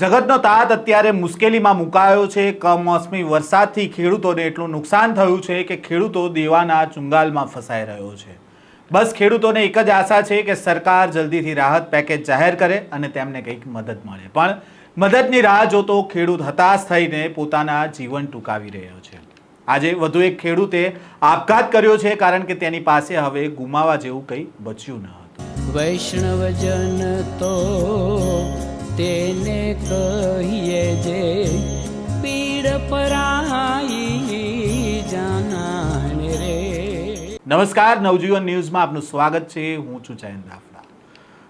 જગતનો તાત અત્યારે મુશ્કેલીમાં મુકાયો છે. કમોસમી વરસાદથી ખેડૂતોને એટલું નુકસાન થયું છે કે ખેડૂતો દેવાના ચુંગાલમાં ફસાઈ રહ્યો છે. બસ ખેડૂતોને એક જ આશા છે કે સરકાર જલ્દીથી રાહત પેકેજ જાહેર કરે અને તેમને કંઈક મદદ મળે. પણ મદદની રાહ જોતો ખેડૂત હતાશ થઈને પોતાના જીવન ટૂંકાવી રહ્યો છે. આજે વધુ એક ખેડૂતે આપઘાત કર્યો છે કારણ કે તેની પાસે હવે ગુમાવા જેવું કંઈ બચ્યું ન હતું. વૈષ્ણવજન તો તેને કહીએ જે પીડ પરાઈ જાનાને રે. નમસ્કાર, નવજીવન ન્યૂઝમાં આપનું સ્વાગત છે. હું છું જયંત રાફડા.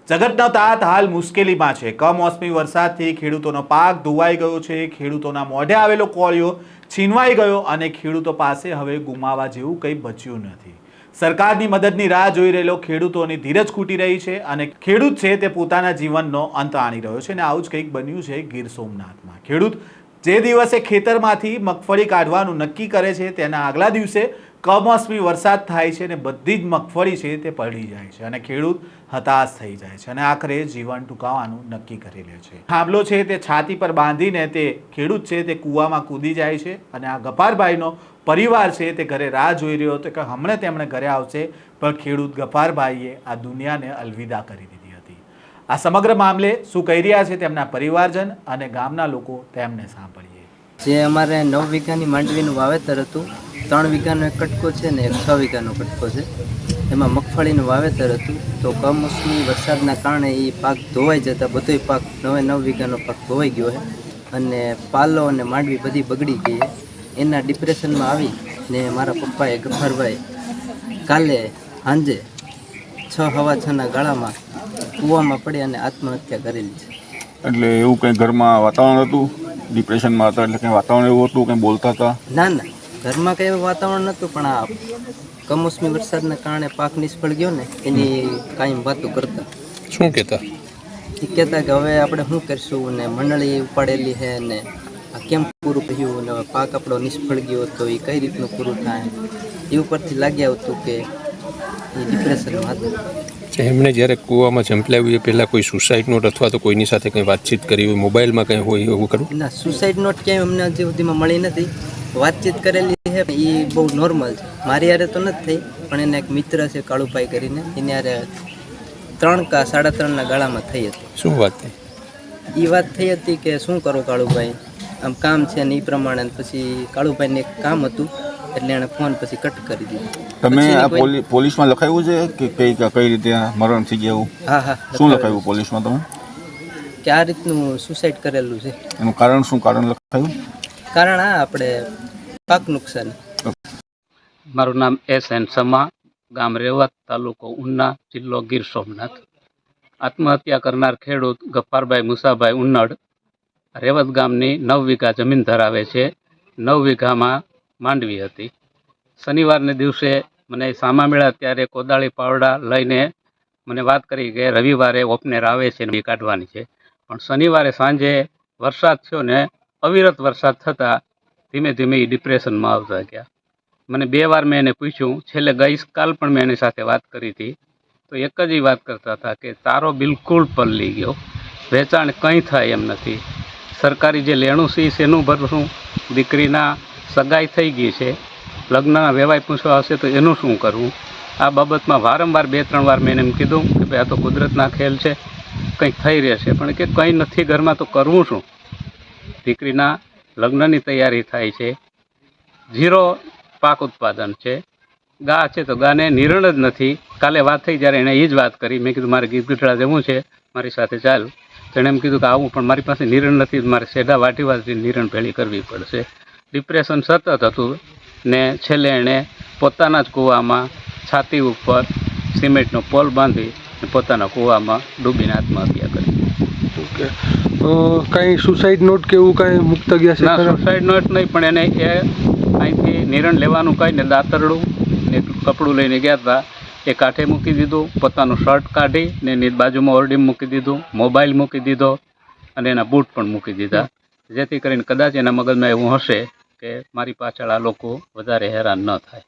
જગતનો તાત હાલ મુશ્કેલીમાં છે. કમોસમી વરસાદથી ખેડૂતોનો પાક ધોવાઈ ગયો છે. ખેડૂતોના મોઢે આવેલો કોળિયો છીનવાઈ ગયો અને ખેડૂતો પાસે હવે ગુમાવા જેવું કંઈ બચ્યું નથી. સરકારની મદદની રાહ જોઈ રહેલો ખેડૂતોની ધીરજ ખૂટી રહી છે અને ખેડૂત છે તે પોતાના જીવનનો અંત આણી રહ્યો છે અને આવું જ કંઈક બન્યું છે ગીર સોમનાથમાં. ખેડૂત જે દિવસે ખેતરમાંથી મગફળી કાઢવાનું નક્કી કરે છે તેના આગલા દિવસે કમોસમી વરસાદ થાય છે અને બધી જ મગફળી છે તે પડી જાય છે અને ખેડૂત હતાશ થઈ જાય છે અને આખરે જીવન ટૂંકાવાનું નક્કી કરી લે છે. થાંભલો છે તે છાતી પર બાંધીને તે ખેડૂત છે તે કૂવામાં કૂદી જાય છે અને આ ગફારભાઈનો પરિવાર છે તે ઘરે રાહ જોઈ રહ્યો હતો કે હમણાં તેમણે ઘરે આવશે, પણ ખેડૂત ગફારભાઈએ આ દુનિયાને અલવિદા કરી દીધી હતી. આ સમગ્ર મામલે શું કહી રહ્યા છે તેમના પરિવારજન અને ગામના લોકો તેમને સાંભળીએ. જે અમારે નવ વીઘાની માંડવીનું વાવેતર હતું. ત્રણ વીઘાનો એક કટકો છે ને એક છ વીઘાનો કટકો છે. એમાં મગફળીનું વાવેતર હતું. તો કમોસમી વરસાદના કારણે એ પાક ધોવાઈ જતા બધોય પાક નવે નવ વીઘાનો પાક ધોવાઈ ગયો છે અને પાલો અને માંડવી બધી બગડી ગઈ એના ડિપ્રેશનમાં આવી ને મારા પપ્પાએ ગફારભાઈ કાલે સાંજે છ હવા છના ગાળામાં કૂવામાં પડી અને આત્મહત્યા કરેલી છે. એટલે એવું કંઈ ઘરમાં વાતાવરણ હતું? ડિપ્રેશનમાં હતા એટલે કંઈ વાતાવરણ એવું હતું? કંઈ બોલતા હતા? ના ના. ઘરમાં કંઈ એવું વાતાવરણ નહોતું પણ આ કમોસમી વરસાદના કારણે પાક નિષ્ફળ ગયો ને એની કાયમ વાતો કરતા. શું કહેતા? એ કહેતા કે હવે આપણે શું કરશું ને મંડળી ઉપાડેલી છે ને આ કેમ પૂરું થયું ને પાક આપણો નિષ્ફળ ગયો તો એ કઈ રીતનું પૂરું થાય? એ ઉપરથી લાગી આવતું કે એ ડિપ્રેશનમાં હતા એમણે જ્યારે કૂવામાં ઝંપલાવ્યું એ પહેલાં કોઈ સુસાઇડ નોટ અથવા તો કોઈની સાથે કંઈ વાતચીત કરી હોય મોબાઈલમાં કંઈ હોય એવું કરું ના સુસાઇડ નોટ ક્યાંય અમને હજી સુધીમાં મળી નથી. વાતચીત કરેલી છે એ બહુ નોર્મલ છે. મારી યારે તો નથી થઈ પણ એને એક મિત્ર છે કાળુભાઈ કરીને એની યારે ત્રણ કા સાડા ત્રણના ગાળામાં થઈ હતી. શું વાત થઈ? એ વાત થઈ હતી કે શું કરો કાળુભાઈ? આમ કામ છે ને એ પ્રમાણે પછી કાળુભાઈને એક કામ હતું એટલે એણે ફોન પછી કટ કરી દીધો. તમે આ પોલી- પોલીસમાં લખાયું છે કે કઈ કઈ રીતે મરણ થઈ ગયા? એવું હા હા શું લખાયું પોલીસમાં તમે? કે આ રીતનું સુસાઇડ કરેલું છે. એનું કારણ શું કારણ લખાયું? કારણ આ આપણે પાક નુકસાન. મારું નામ એસ એન સમા ગામ રેવત તાલુકો ઉના જિલ્લો ગીર સોમનાથ. આત્મહત્યા કરનાર ખેડૂત ગફ્ફારભાઈ મુસાભાઈ ઉન્નડ રેવત ગામની નવ વીઘા જમીન ધરાવે છે. નવ વીઘામાં માંડવી હતી. શનિવારને દિવસે મને સામા મળ્યા ત્યારે કોદાળી પાવડા લઈને મને વાત કરી કે રવિવારે ઓપનેર આવે છે ને એ કાઢવાની છે. પણ શનિવારે સાંજે વરસાદ થયો ને અવિરત વરસાદ થતાં ધીમે ધીમે એ ડિપ્રેશનમાં આવતા ગયા. મને બે વાર મેં એને પૂછ્યું, છેલ્લે ગઈકાલ પણ મેં એની સાથે વાત કરી હતી? તો એક જ એ વાત કરતા હતા કે, તારો બિલકુલ પલળી ગયો. વેચાણ કંઈ થાય એમ નથી. સરકારી જે લેણું છે, એનું ભરશું, દીકરીના સગાઈ થઈ ગઈ છે લગ્નના વેવાય પૂછવા હશે તો એનું શું કરવું? આ બાબતમાં વારંવાર બે, ત્રણ વાર મેં એમ કીધું કે ભાઈ આ તો કુદરતના ખેલ છે કંઈક થઈ રહેશે પણ કે કંઈ નથી ઘરમાં તો કરવું શું? દીકરીના લગ્નની તૈયારી થાય છે, ઝીરો પાક ઉત્પાદન છે, ગા છે તો ગાને નિરણ જ નથી. કાલે વાત થઈ જ્યારે એણે એ જ વાત કરી, મેં કીધું, મારે ગીત ગીતડા જવું છે, મારી સાથે ચાલ. તેણે એમ કીધું કે આવું, પણ મારી પાસે નિરણ નથી, મારે સેઢા વાટી વાટી નિરણ ભેળી કરવી પડશે. ડિપ્રેશન સતત હતું ને છેલ્લે એણે પોતાના જ કૂવામાં છાતી ઉપર સિમેન્ટનો પોલ બાંધી ને પોતાના કૂવામાં ડૂબીને આત્મહત્યા કરી. ઓકે. તો કાંઈ સુસાઇડ નોટ કે એવું કાંઈ મુક્ત ગયા છે ના સુસાઇડ નોટ નહીં પણ એને એ અહીંથી નિરણ લેવાનું કહીને દાંતરડું ને કપડું લઈને ગયા હતા એ કાંઠે મૂકી દીધું પોતાનું શર્ટ કાઢી ને બાજુમાં ઓરડી મૂકી દીધું મોબાઈલ મૂકી દીધો અને એના બૂટ પણ મૂકી દીધા. જેથી કરીને કદાચ એના મગજમાં એવું હશે કે મારી પાછળ આ લોકો વધારે હેરાન ન થાય.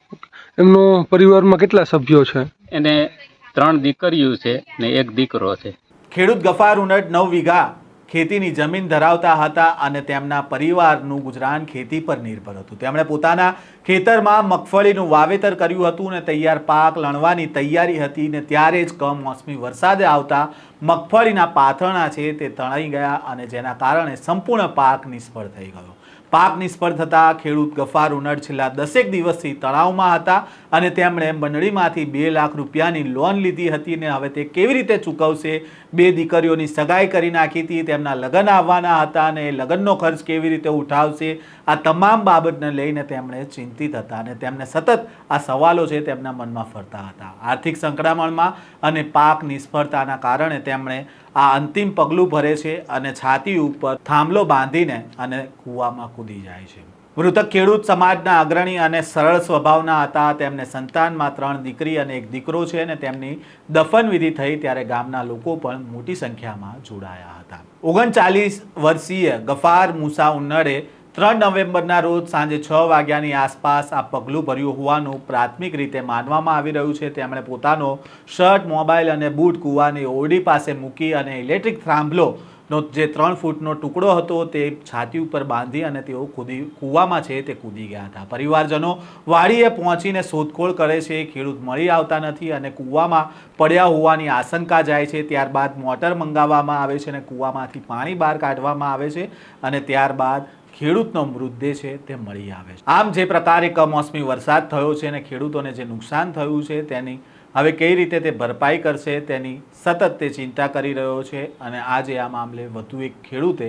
એમનો પરિવારમાં કેટલા સભ્યો છે? એને ત્રણ દીકરીઓ છે ને એક દીકરો છે. ખેડૂત ગફાર ઉનટ નવ વીઘા ખેતીની જમીન ધરાવતા હતા અને તેમના પરિવારનું ગુજરાન ખેતી પર નિર્ભર હતું. તેમણે પોતાના ખેતરમાં મગફળીનું વાવેતર કર્યું હતું અને તૈયાર પાક લણવાની તૈયારી હતી ને ત્યારે જ કમોસમી વરસાદે આવતા મગફળીના પાથરણા છે તે તણાઈ ગયા અને જેના કારણે સંપૂર્ણ પાક નિષ્ફળ થઈ ગયો. પાક નિષ્ફળ થતાં ખેડૂત ગફાર ઉનડ છેલ્લા દસેક દિવસથી તણાવમાં હતા અને તેમણે મંડળીમાંથી બે લાખ રૂપિયાની લોન લીધી હતી ને હવે તે કેવી રીતે ચૂકવશે? બે દીકરીઓની સગાઈ કરી નાખી હતી, તેમના લગ્ન આવવાના હતા અને એ લગ્નનો ખર્ચ કેવી રીતે ઉઠાવશે, આ તમામ બાબતને લઈને તેમણે ચિંતિત હતા અને તેમને સતત આ સવાલો છે તેમના મનમાં ફરતા હતા. આર્થિક સંકળામણમાં અને પાક નિષ્ફળતાના કારણે તેમણે આ અંતિમ પગલું ભરે છે અને છાતી ઉપર થાંભલો બાંધીને અને કૂવામાં કૂદી જાય છે. મૃતક ખેડૂત સમાજના અગ્રણી અને સરળ સ્વભાવના હતા. તેમને સંતાનમાં ત્રણ દીકરી અને એક દીકરો છે અને તેમની દફનવિધિ થઈ ત્યારે ગામના લોકો પણ મોટી સંખ્યામાં જોડાયા હતા. ઓગણચાલીસ વર્ષીય ગફાર મુસા ઉન્નડે ત્રણ નવેમ્બરના રોજ સાંજે છ વાગ્યાની આસપાસ આ પગલું ભર્યું હોવાનું પ્રાથમિક રીતે માનવામાં આવી રહ્યું છે. તેમણે પોતાનો શર્ટ, મોબાઈલ અને બૂટ કૂવાની ઓરડી પાસે મૂકી અને ઇલેક્ટ્રિક થાંભલો નો જે ત્રણ ફૂટનો ટુકડો હતો તે છાતી ઉપર બાંધી અને તેઓ કૂદી કૂવામાં છે તે કૂદી ગયા હતા. પરિવારજનો વાડીએ પહોંચીને શોધખોળ કરે છે, ખેડૂત મળી આવતા નથી અને કૂવામાં પડ્યા હોવાની આશંકા જાય છે. ત્યારબાદ મોટર મંગાવવામાં આવે છે અને કૂવામાંથી પાણી બહાર કાઢવામાં આવે છે અને ત્યારબાદ ખેડૂતનો મૃતદેહ છે તે મળી આવે છે. આમ જે પ્રકારે કમોસમી વરસાદ થયો છે અને ખેડૂતોને જે નુકસાન થયું છે તેની હવે કઈ રીતે તે ભરપાઈ કરશે તેની સતત તે ચિંતા કરી રહ્યો છે અને આજે આ મામલે વધુ એક ખેડૂતે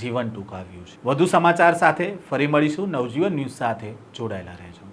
જીવન ટૂંકાવ્યું છે. વધુ સમાચાર સાથે ફરી મળીશું. નવજીવન ન્યૂઝ સાથે જોડાયેલા રહેજો.